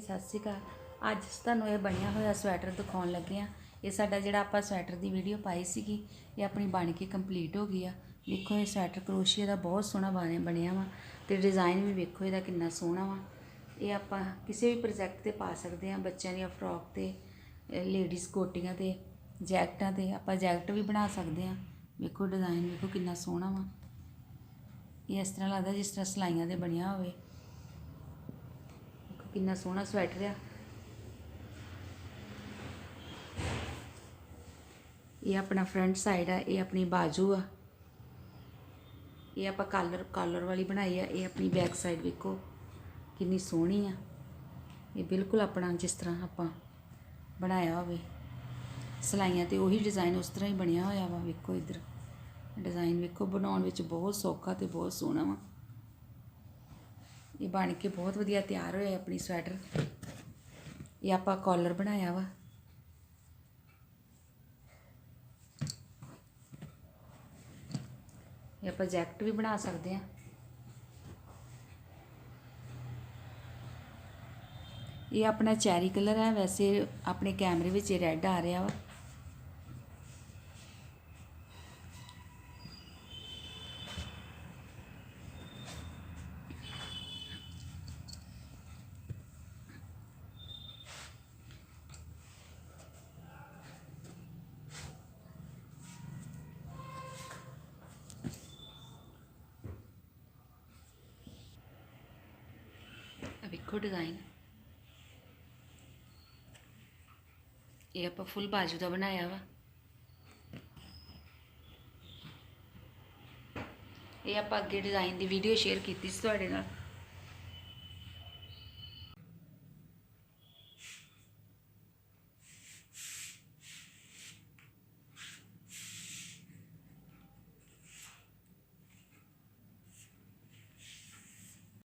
ਸਤਿ ਸ਼੍ਰੀ ਅਕਾਲ। ਅੱਜ ਤੁਹਾਨੂੰ ਇਹ ਬਣਿਆ ਹੋਇਆ ਸਵੈਟਰ ਦਿਖਾਉਣ ਲੱਗੇ ਆ ਇਹ ਸਾਡਾ ਜਿਹੜਾ ਆਪਾਂ ਸਵੈਟਰ ਦੀ ਵੀਡੀਓ ਪਾਈ ਸੀਗੀ, ਇਹ ਆਪਣੀ ਬਣ ਕੇ ਕੰਪਲੀਟ ਹੋ ਗਈ ਆ। ਵੇਖੋ ਇਹ ਸਵੈਟਰ ਕਰੋਸ਼ੀਏ ਦਾ ਬਹੁਤ ਸੋਹਣਾ ਬਣਿਆ ਬਣਿਆ ਵਾ ਤੇ ਡਿਜ਼ਾਈਨ ਵੀ ਵੇਖੋ ਇਹਦਾ ਕਿੰਨਾ ਸੋਹਣਾ ਵਾ। ਇਹ ਆਪਾਂ ਕਿਸੇ ਵੀ ਪ੍ਰੋਜੈਕਟ ਤੇ ਪਾ ਸਕਦੇ ਆ ਬੱਚਿਆਂ ਦੀਆਂ ਫਰੋਕ ਤੇ ਲੇਡੀਜ਼ ਕੋਟੀਆਂ ਤੇ, ਜੈਕਟਾਂ ਤੇ, ਆਪਾਂ ਜੈਕਟ ਵੀ ਬਣਾ ਸਕਦੇ ਆ ਵੇਖੋ ਡਿਜ਼ਾਈਨ ਵੇਖੋ ਕਿੰਨਾ ਸੋਹਣਾ ਵਾ। ਇਹ ਇਸ ਤਰ੍ਹਾਂ ਲੱਗਦਾ ਜਿਸ ਤਰ੍ਹਾਂ ਸਲਾਈਆਂ ਦੇ ਬਣਿਆ ਹੋਵੇ। ਕਿੰਨਾ ਸੋਹਣਾ ਸਵੈਟਰ ਆ ਇਹ ਆਪਣਾ ਫਰੰਟ ਸਾਈਡ ਆ, ਇਹ ਆਪਣੀ ਬਾਜੂ ਆ। ਇਹ ਆਪਾਂ ਕਾਲਰ ਕਾਲਰ ਵਾਲੀ ਬਣਾਈ ਆ, ਇਹ ਆਪਣੀ ਬੈਕ ਸਾਈਡ ਵੇਖੋ, ਕਿੰਨੀ ਸੋਹਣੀ ਆ। ਇਹ ਬਿਲਕੁਲ ਆਪਣਾ ਜਿਸ ਤਰ੍ਹਾਂ ਆਪਾਂ ਬਣਾਇਆ ਹੋਵੇ। ਸਲਾਈਆਂ ਤੇ ਉਹੀ ਡਿਜ਼ਾਈਨ ਉਸ ਤਰ੍ਹਾਂ ਹੀ ਬਣਿਆ ਹੋਇਆ ਵਾ, ਵੇਖੋ ਇੱਧਰ। ਡਿਜ਼ਾਈਨ ਵੇਖੋ, ਬਣਾਉਣ ਵਿੱਚ ਬਹੁਤ ਸੌਖਾ ਤੇ ਬਹੁਤ ਸੋਹਣਾ ਵਾ। ਇਹ ਬਣ ਕੇ ਬਹੁਤ ਵਧੀਆ ਤਿਆਰ ਹੋਇਆ ਆਪਣੀ ਸਵੈਟਰ। ਇਹ ਆਪਾਂ ਕਾਲਰ ਬਣਾਇਆ ਵਾ। ਇਹ ਆਪਾਂ ਜੈਕਟ ਵੀ ਬਣਾ ਸਕਦੇ ਆ ਇਹ ਆਪਣਾ ਚੈਰੀ ਕਲਰ ਹੈ, ਵੈਸੇ ਆਪਣੇ ਕੈਮਰੇ ਵਿੱਚ ਰੈੱਡ ਆ ਰਿਹਾ ਵਾ। ਆ ਡਿਜ਼ਾਈਨ ਇਹ ਆਪਾਂ ਫੁੱਲ ਬਾਜੂ ਦਾ ਬਣਾਇਆ ਵਾ। ਇਹ ਆਪਾਂ ਅੱਗੇ ਡਿਜ਼ਾਈਨ ਦੀ ਵੀਡੀਓ ਸ਼ੇਅਰ ਕੀਤੀ ਸੀ ਤੁਹਾਡੇ ਨਾਲ।